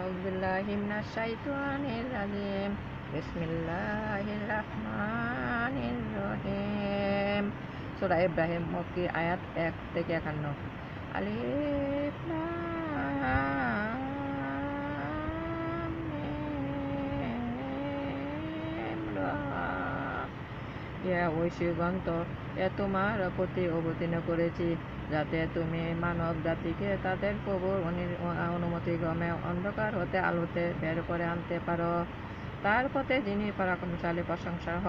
আউজুল্লাহিমনা শাইতানির রাজিম বিসমিল্লাহির রহমানির রহিম সূরা ইব্রাহিম মক্কি আয়াত 1 থেকে 51 আলিফ লাম ইয়া ঐশীগন্ত এ তোমার প্রতি অবতীর্ণ করেছি। যাতে তুমি মানব জাতিকে তাদের প্রভুর অনুমতি ক্রমে অন্ধকার হতে আলোতে বের করে আনতে পারো। তার পথে যিনি পরাক্রমশালী প্রশংসা হ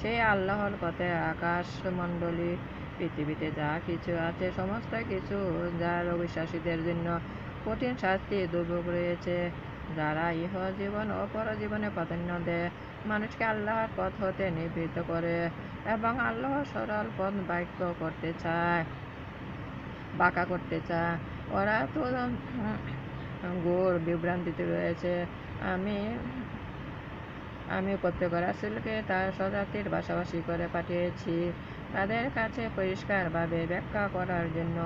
সেই আল্লাহর পথে আকাশ, মণ্ডলী, পৃথিবীতে যা কিছু আছে, সমস্ত কিছু যার অবিশ্বাসীদের জন্য কঠিন শাস্তি দুর্ভোগ রয়েছে। যারা ইহ জীবন ও পরজীবনে প্রাধান্য দেয়, মানুষকে আল্লাহর পথ হতে নিবৃত্ত করে এবং আল্লাহর সরল পথ বাক্য করতে চায়। বাঁকা করতে চায়। ওরা তো গোর বিভ্রান্তিতে রয়েছে। আমি আমি প্রত্যেক রাসুলকে তার স্বজাতির পাশাপাশি করে পাঠিয়েছি। তাদের কাছে পরিষ্কারভাবে ব্যাখ্যা করার জন্য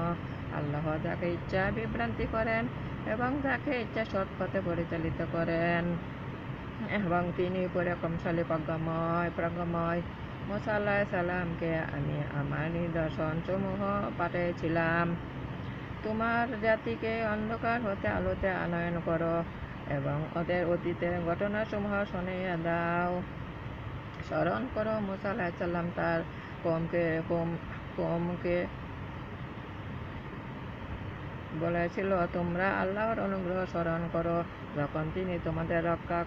আল্লাহ যাকে ইচ্ছা বিভ্রান্তি করেন এবং যাকে ইচ্ছা সৎ পথে পরিচালিত করেন। এবং তিনি পরাক্রমশালী প্রজ্ঞাময় প্রজ্ঞাময় মুসা আল্লাহ সাল্লামকে আমি আমার নিদর্শন সমূহ পাঠিয়েছিলাম তোমার জাতিকে অন্ধকার হতে আলোতে আনয়ন করো এবং ওদের অতীতের ঘটনাসমূহ শুনিয়ে দাও। স্মরণ করো মুসা আল্লাহ সাল্লাম তার কমকে কম, কমকে বলেছিল, তোমরা আল্লাহর অনুগ্রহ স্মরণ করো যখন তিনি তোমাদের রক্ষা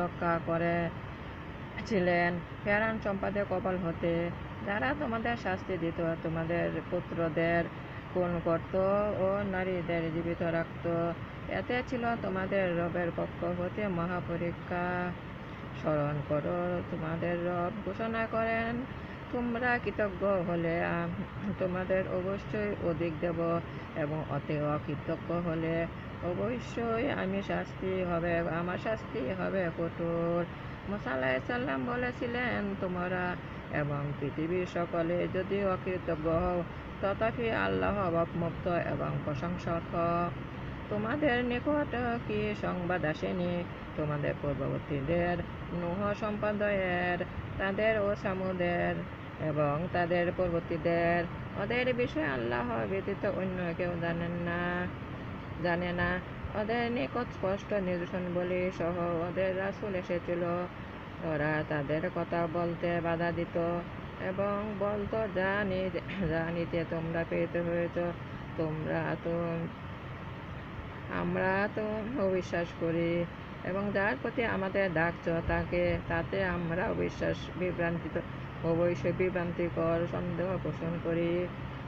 রক্ষা করে ছিলেন ফেরান সম্পাদে কপাল হতে, যারা তোমাদের শাস্তি দিত, তোমাদের পুত্রদের খুন করত ও নারীদের জীবিত রাখত। এতে ছিল তোমাদের রবের পক্ষ হতে মহাপরীক্ষা। স্মরণ করো, তোমাদের রব ঘোষণা করেন, তোমরা কৃতজ্ঞ হলে তোমাদের অবশ্যই অধিক দেব এবং অতি অকৃতজ্ঞ হলে অবশ্যই আমি শাস্তি হবে, আমার শাস্তি হবে কঠোর। মোসাল্লাহ বলেছিলেন, তোমরা এবং পৃথিবীর সকলে যদি অকৃতজ্ঞ হও, তথাপি আল্লাহ অবমুক্ত এবং প্রশংসক তোমাদের নিকট কি সংবাদ আসেনি? তোমাদের পূর্ববর্তীদের, নুহ সম্প্রদায়ের, তাদের ও সামুদের এবং তাদের পূর্ববর্তীদের। ওদের বিষয়ে আল্লাহ ব্যতীত অন্য কেউ জানেন না, জানে না। ওদের নিকট স্পষ্ট নিদর্শন বলি সহ ওদের রাসুল এসেছিল। ওরা তাদের কথা বলতে বাধা দিত এবং বলতো যা যা নিতে তোমরা পেতে হয়েছ। তোমরা তো, আমরা তো অবিশ্বাস করি এবং যার প্রতি আমাদের ডাকছ, তাকে, তাতে আমরা অবিশ্বাস বিভ্রান্তিত অবশ্যই বিভ্রান্তিকর সন্দেহ পোষণ করি।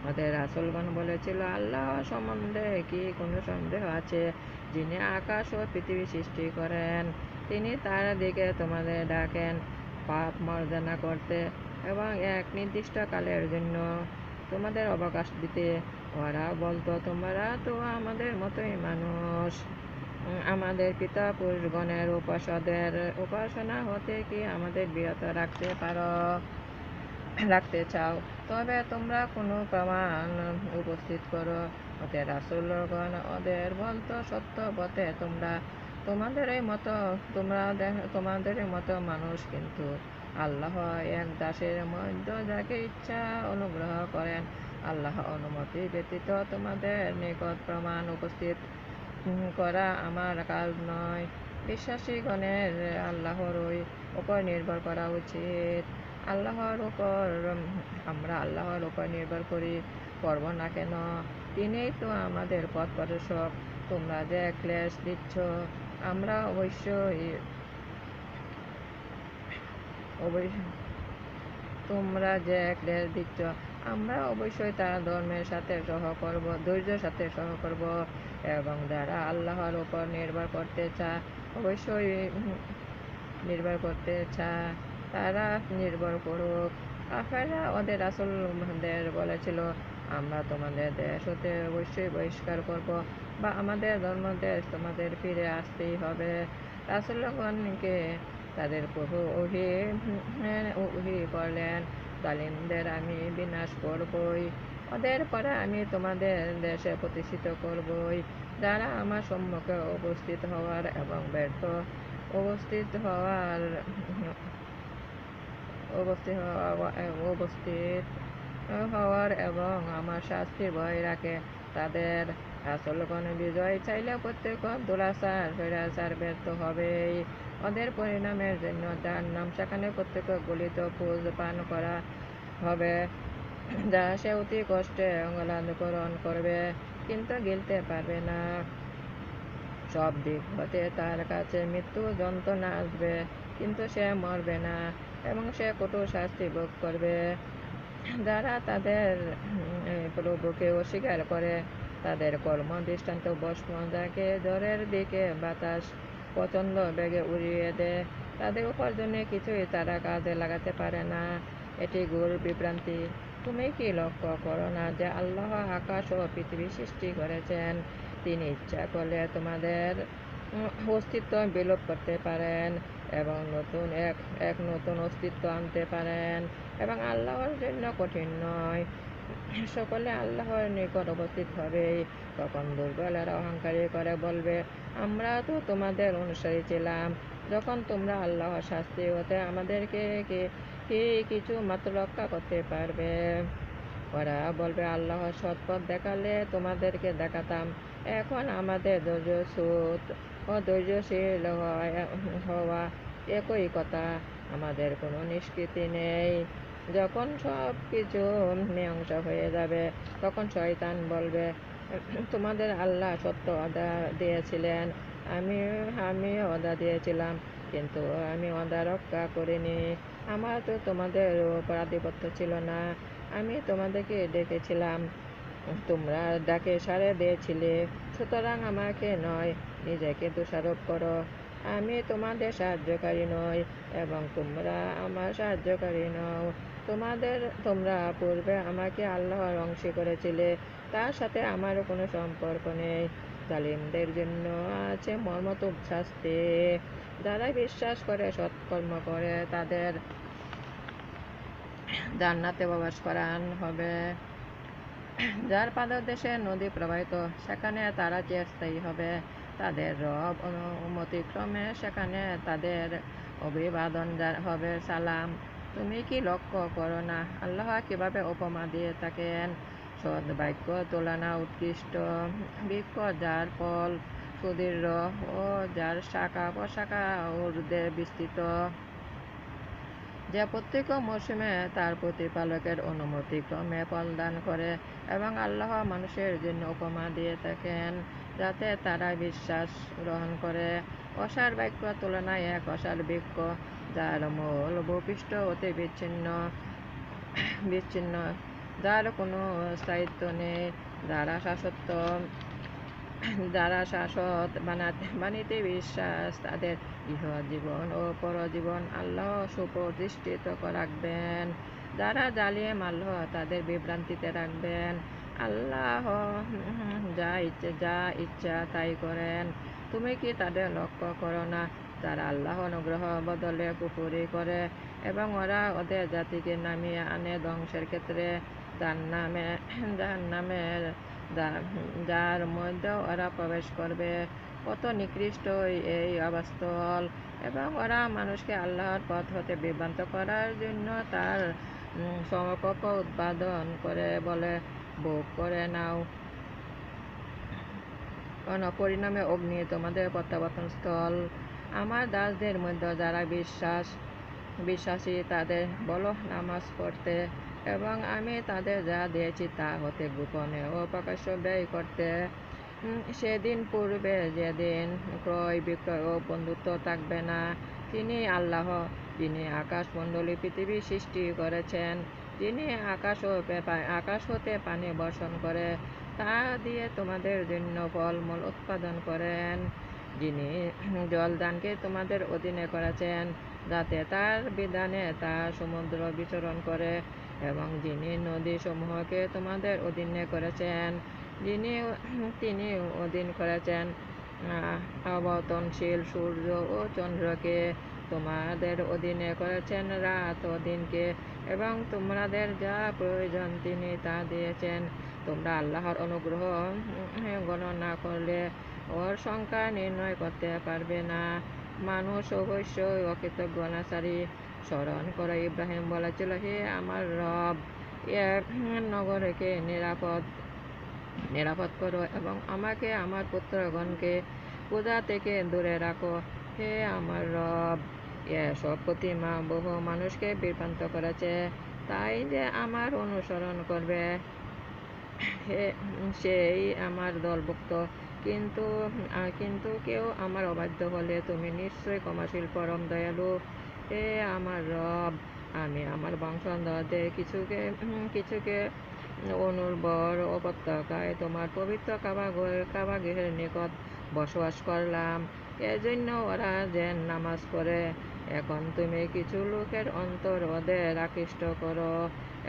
ওদের আসলগণ বলেছিল, আল্লাহ সম্বন্ধে কি কোনো সন্দেহ আছে? যিনি আকাশ ও পৃথিবী সৃষ্টি করেন, তিনি তার দিকে তোমাদের ডাকেন। পাপ মর্জনা করতে এবং এক নির্দিষ্ট কালের জন্য তোমাদের অবকাশ দিতে। ওরা বলতো, তোমরা তো আমাদের মতোই মানুষ। আমাদের পিতা পুরুষগণের উপাসদের উপাসনা হতে কি আমাদের বিরত রাখতে পারো? রাখতে চাও। তবে তোমরা কোনো প্রমাণ উপস্থিত করো। ওদের রাসুলগণ ওদের বলতো সত্য পথে তোমরা তোমাদেরই মতো, তোমরা তোমাদেরই মতো মানুষ কিন্তু আল্লাহ এক দাসের মধ্য যাকে ইচ্ছা অনুগ্রহ করেন। আল্লাহ অনুমতি ব্যতীত তোমাদের নিকট প্রমাণ উপস্থিত করা আমার কাজ নয়। বিশ্বাসীগণের আল্লাহরই উপর নির্ভর করা উচিত। আল্লাহর উপর, আমরা আল্লাহর উপর নির্ভর করি, করব না কেন? তিনিই তো আমাদের পথ প্রদর্শক, তোমরা যে ক্লেশ দিচ্ছ, আমরা অবশ্য তোমরা যে ক্লেশ দিচ্ছ, আমরা অবশ্যই তার ধর্মের সাথে সহ করব, ধৈর্যের সাথে সহ করব এবং যারা আল্লাহর উপর নির্ভর করতে চায়, অবশ্যই নির্ভর করতে চায়, তারা নির্ভর করুক। কাফেররা ওদের আসলদের বলেছিল আমরা তোমাদের দেশ হতে অবশ্যই বহিষ্কার করব বা আমাদের ধর্মদেশ তোমাদের ফিরে আসতেই হবে। রাসুলগণকে তাদের প্রভু ওহি ওহি করলেন জালিমদের আমি বিনাশ করবই। ওদের পরে আমি তোমাদের দেশে প্রতিষ্ঠিত করবই। যারা আমার সম্মুখে উপস্থিত হওয়ার এবং ব্যর্থ উপস্থিত হওয়ার, উপস্থিত হওয়া, উপস্থিত হওয়ার এবং আমার শাস্তির ভয় রাখে। তাদের আসল কোনো বিজয় চাইলে প্রত্যেক দুরাচার ফেরাচার ব্যর্থ হবেই। ওদের পরিণামের জন্য তার নাম সেখানে প্রত্যেক গলিত ফুল পান করা হবে, যা সে অতি কষ্টে অঙ্গলানুকরণ করবে, কিন্তু গিলতে পারবে না। সব দিক হতে তার কাছে মৃত্যু যন্ত্রণা আসবে, কিন্তু সে মরবে না এবং সে কঠোর শাস্তি ভোগ করবে। যারা তাদের প্রভুকে অস্বীকার করে। তাদের কর্ম দৃষ্টান্ত বস্ম যাকে জ্বরের দিকে বাতাস প্রচণ্ড বেগে উড়িয়ে দেয়। তাদের উপার্জনে কিছুই তারা কাজে লাগাতে পারে না। এটি গুর বিভ্রান্তি। তুমি কি লক্ষ্য করো না যে আল্লাহ আকাশ ও পৃথিবী সৃষ্টি করেছেন? তিনি ইচ্ছা করলে তোমাদের অস্তিত্ব বিলোপ করতে পারেন এবং নতুন এক এক নতুন অস্তিত্ব আনতে পারেন। এবং আল্লাহর জন্য কঠিন নয়। সকলে আল্লাহর নিকট উপস্থিত হবে। তখন দুর্বলের অহংকারী করে বলবে, আমরা তো তোমাদের অনুসারী ছিলাম। যখন তোমরা আল্লাহর শাস্তি হতে আমাদেরকে কি কিছু মাত্র রক্ষা করতে পারবে? ওরা বলবে, আল্লাহর সৎপথ দেখালে তোমাদেরকে দেখাতাম। এখন আমাদের ধৈর্যসূত ও ধৈর্যশীল হওয়া একই কথা। আমাদের কোনো নিষ্কৃতি নেই। যখন সব কিছু মীমাংসা হয়ে যাবে, তখন শয়তান বলবে, তোমাদের আল্লাহ সত্য অদা দিয়েছিলেন। আমি আমি অদা দিয়েছিলাম, কিন্তু আমি অদা রক্ষা করিনি। আমার তো তোমাদের উপর আধিপত্য ছিল না। আমি তোমাদেরকে ডেকেছিলাম, তোমরা ডাকে সারে দিয়েছিলে। সুতরাং আমাকে নয়, নিজেকে দোষারোপ করো। আমি তোমাদের সাহায্যকারী নই এবং তোমরা আমার সাহায্যকারী নও। তোমাদের, তোমরা পূর্বে আমাকে আল্লাহর অংশী করেছিলে, তার সাথে আমারও কোনো সম্পর্ক নেই। জালিমদের জন্য আছে মর্মত শাস্তি। যারা বিশ্বাস করে, সৎকর্ম করে, তাদের জান্নাতে প্রবেশ করান হবে। যার পাদদেশে নদী প্রবাহিত, সেখানে তারা চিরস্থায়ী হবে। তাদের রব অনুমতিক্রমে সেখানে তাদের অভিবাদন হবে। সালাম, তুমি কি লক্ষ্য করো না? আল্লাহ কীভাবে উপমা দিয়ে থাকেন? বাক্য তুলনা উৎকৃষ্ট। বৃক্ষ যার ফল সুদীর্ঘ ও যার শাখা প্রশাখা ঊর্ধ্বে বিস্তৃত। যে প্রত্যেক মৌসুমে তার প্রতিপালকের অনুমতি ক্রমে ফলদান করে এবং আল্লাহ মানুষের জন্য উপমা দিয়ে থাকেন। যাতে তারা বিশ্বাস গ্রহণ করে। অসার বাক্য তুলনায় এক অসার বৃক্ষ যার মূল ভূপৃষ্ঠ অতি বিচ্ছিন্ন বিচ্ছিন্ন, যার কোনো স্থায়িত্ব নেই। যারা শাসত্ব, যারা শাসক বানাতে, বাণীতে বিশ্বাস, তাদের ইহ জীবন ও পরজীবন আল্লাহ সুপ্রতিষ্ঠিত রাখবেন যারা জ্বালিয়ে আল্লাহ তাদের বিভ্রান্তিতে রাখবেন। আল্লাহ যা ইচ্ছে, যা ইচ্ছা তাই করেন। তুমি কি তাদের লক্ষ্য করো না? তারা আল্লাহ অনুগ্রহ বদলে কুপুরি করে এবং ওরা ওদের জাতিকে নামিয়ে আনে ধ্বংসের ক্ষেত্রে। যার নামে যার নামের যার মধ্যে ওরা প্রবেশ করবে। কত নিকৃষ্ট এই অবস্থল এবং ওরা মানুষকে আল্লাহর পথ হতে বিভ্রান্ত করার জন্য তার সমকক্ষ উৎপাদন করে বলে ভোগ করে নাও। পরিণামে অগ্নি তোমাদের প্রত্যাবর্তন স্থল আমার দাসদের মধ্যে যারা বিশ্বাস, বিশ্বাসী, তাদের বলো নামাজ পড়তে এবং আমি তাদের যা দিয়েছি তা হতে গোপনে ও প্রকাশ্য ব্যয় করতে। সেদিন পূর্বে যেদিন ক্রয়, বিক্রয় ও বন্ধুত্ব থাকবে না, তিনি আল্লাহ, যিনি আকাশমণ্ডলী পৃথিবী সৃষ্টি করেছেন। যিনি আকাশ ও আকাশ হতে পানি বর্ষণ করে, তা দিয়ে তোমাদের জন্য ফলমূল উৎপাদন করেন। যিনি জলদানকে তোমাদের অধীনে করেছেন, যাতে তার বিধানে তা সমুদ্র বিচরণ করে এবং যিনি নদী সমূহকে তোমাদের অধীনে করেছেন, যিনি তিনি অধীন করেছেন অবতনশীল সূর্য ও চন্দ্রকে তোমাদের অধীনে করেছেন রাত ও দিনকে এবং তোমাদের যা প্রয়োজন তিনি তা দিয়েছেন। তোমরা আল্লাহর অনুগ্রহ গণনা করলে ওর সংখ্যা নির্ণয় করতে পারবে না। মানুষ অবশ্যই অকৃতজ্ঞানাচারী। স্মরণ করে, ইব্রাহিম বলেছিল, হে আমার রব এ নগরকে নিরাপদ নিরাপদ করো এবং আমাকে আমার পুত্রগণকে পূজা থেকে দূরে রাখো? হে আমার রব এসব প্রতিমা বহু মানুষকে বিভ্রান্ত করেছে। তাই যে আমার অনুসরণ করবে। সেই আমার দলভুক্ত। কিন্তু কিন্তু কেউ আমার অবাধ্য হলে তুমি নিশ্চয়ই ক্ষমাশীল, পরম দয়ালু। হে আমার রব, আমি আমার বংশধরদের কিছুকে কিছুকে অনুর্বর উপত্যকায় তোমার পবিত্র কাবা কাবা গৃহের নিকট বসবাস করলাম। এজন্য ওরা যে নামাজ পড়ে, এখন তুমি কিছু লোকের অন্তর ওদের আকৃষ্ট করো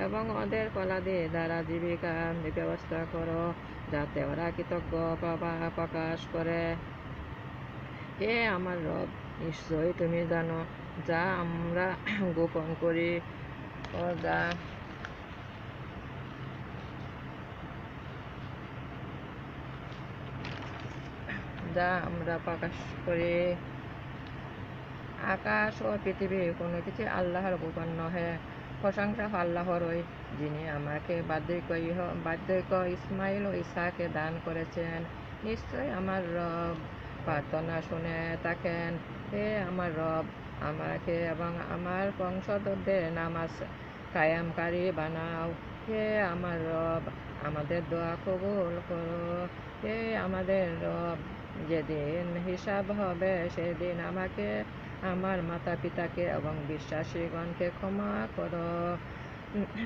এবং ওদের কলাদি দ্বারা জীবিকা ব্যবস্থা করো, যাতে ওরা কৃতজ্ঞ প্রকাশ করে। হে আমার রব, নিশ্চয়ই তুমি জানো, যা আমরা গোপন করি, ও যা যা আমরা প্রকাশ করি আকাশ ও পৃথিবী কোনো কিছু আল্লাহর গোপন নহে। প্রশংসা আল্লাহরই যিনি আমাকে বার্ধক্য ইহ বার্ধক্য ইসমাইল ও ইসাকে দান করেছেন। নিশ্চয় আমার রব প্রার্থনা শুনে থাকেন। হে আমার রব, আমাকে এবং আমার বংশধরদের নামাজ কায়ামকারী বানাও। হে আমার রব, আমাদের দোয়া কবুল করো। হে আমাদের রব যেদিন হিসাব হবে, সেদিন আমাকে, আমার মাতা পিতাকে এবং বিশ্বাসীগণকে ক্ষমা করো।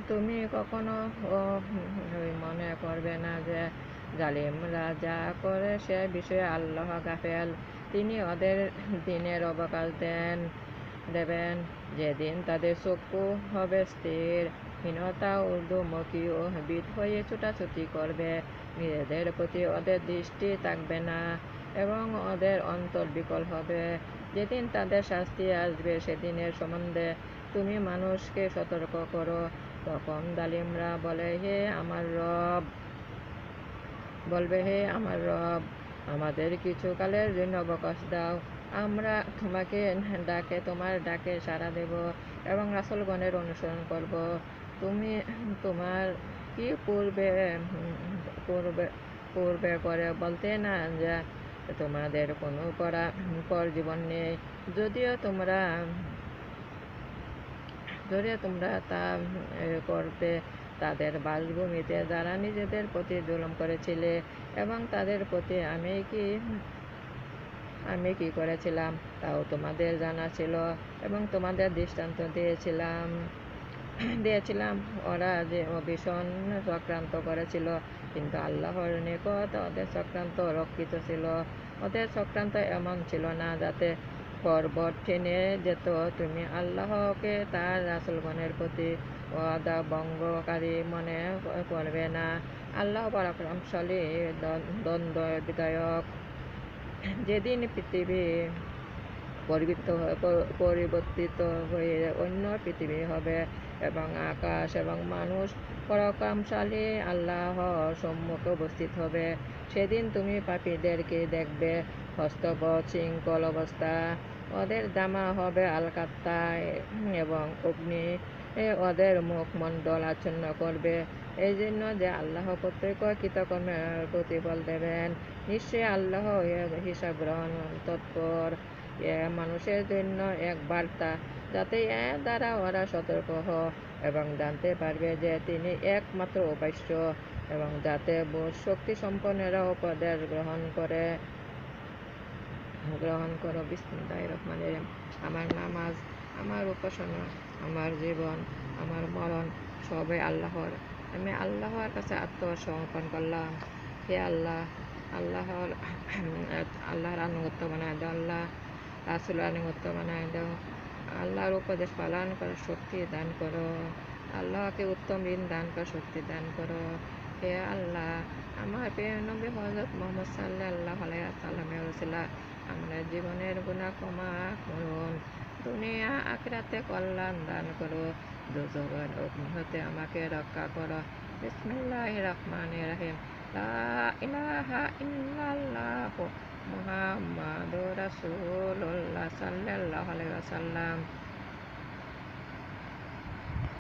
তুমি কখনো মনে করবে না যে জালিমরা যা করে সে বিষয়ে আল্লাহ গাফেল। তিনি ওদের দিনের অবকাশ দেন, দেবেন। যেদিন তাদের চক্ষু হবে স্থির, হীনতা, ঊর্ধ্বমুখী ও বিদ হয়ে ছুটাছুটি করবে। নিজেদের প্রতি ওদের দৃষ্টি থাকবে না। এবং ওদের অন্তর বিকল হবে। যেদিন তাদের শাস্তি আসবে, সেদিনের সম্বন্ধে তুমি মানুষকে সতর্ক করো। তখন দালিমরা বলে, হে আমার রব, বলবে, হে আমার রব, আমাদের কিছু কালের জন্য অবকাশ দাও। আমরা তোমাকে ডাকে, তোমার ডাকে সাড়া দেব এবং রাসলগণের অনুসরণ করব। তুমি তোমার কি পূর্বে পূর্বে পূর্বে করে বলতে না যে তোমাদের কোনো পরা পর জীবন নেই। যদিও তোমরা যদিও তোমরা তা এ, করতে তাদের বাসভূমিতে যারা নিজেদের প্রতি জুলুম করেছিলে এবং তাদের প্রতি আমি কি আমি কি করেছিলাম তাও তোমাদের জানা ছিল এবং তোমাদের দৃষ্টান্ত দিয়েছিলাম। দিয়েছিলাম। ওরা যে ভীষণ চক্রান্ত করেছিল। কিন্তু আল্লাহর নিকট ওদের চক্রান্ত রক্ষিত ছিল। ওদের চক্রান্ত এমন ছিল না যাতে পর্বত টেনে যেত। তুমি আল্লাহকে তার রাসুলগণের প্রতি ওয়াদা ভঙ্গকারী মনে করবে না। আল্লাহ পরাক্রমশালী দ্বন্দ্ব বিধায়ক যেদিন পৃথিবী পরিবর্তিত হয়ে- পরিবর্তিত হয়ে অন্য পৃথিবী হবে এবং আকাশ এবং মানুষ পরাক্রমশালী আল্লাহর সম্মুখে উপস্থিত হবে। সেদিন তুমি পাপীদেরকে দেখবে হস্তপথ শৃঙ্খল অবস্থা ওদের জামা হবে আলকাত্তায় এবং অগ্নি ওদের মুখমণ্ডল আচ্ছন্ন করবে। এই জন্য যে আল্লাহ প্রত্যেক কৃতকর্মের প্রতিফল দেবেন, নিশ্চয়ই আল্লাহ হিসাব গ্রহণ তৎপর। মানুষের জন্য এক বার্তা যাতে এর দ্বারা ওরা সতর্ক হ এবং জানতে পারবে যে তিনি একমাত্র উপাস্য এবং যাতে শক্তি সম্পন্নেরা উপদেশ গ্রহণ করে। গ্রহণ করো। বিসমুল্লাহ রহমান আমার নামাজ, আমার উপাসনা, আমার জীবন, আমার মরণ সবই আল্লাহর। আমি আল্লাহর কাছে আত্মসমর্পণ করলাম। হে আল্লাহ, আল্লাহর আল্লাহর আনুগত্য বানায় দাও। আল্লাহ রাসুলের আনুগত্য বানায় দাও। আল্লাহর উপদেশ পালন করার শক্তি দান করো। আল্লাহকে উত্তম ঋণ দান করার শক্তি দান করো। হে আল্লাহ, আমার প্রিয় নবী হজরত মোহাম্মদ সাল্লাহ আল্লাহ সাল্লামের রসিলা আমরা জীবনের গুণা ক্ষমা করুন। দুনিয়া, আখরাতে কল্যাণ দান করো। দুজগের অগ্নি হতে আমাকে রক্ষা করো। বিসমিল্লাহির রহমানির রহিম। লা ইলাহা ইল্লাল্লাহ Muhammadur Rasulullah sallallahu alaihi wasallam.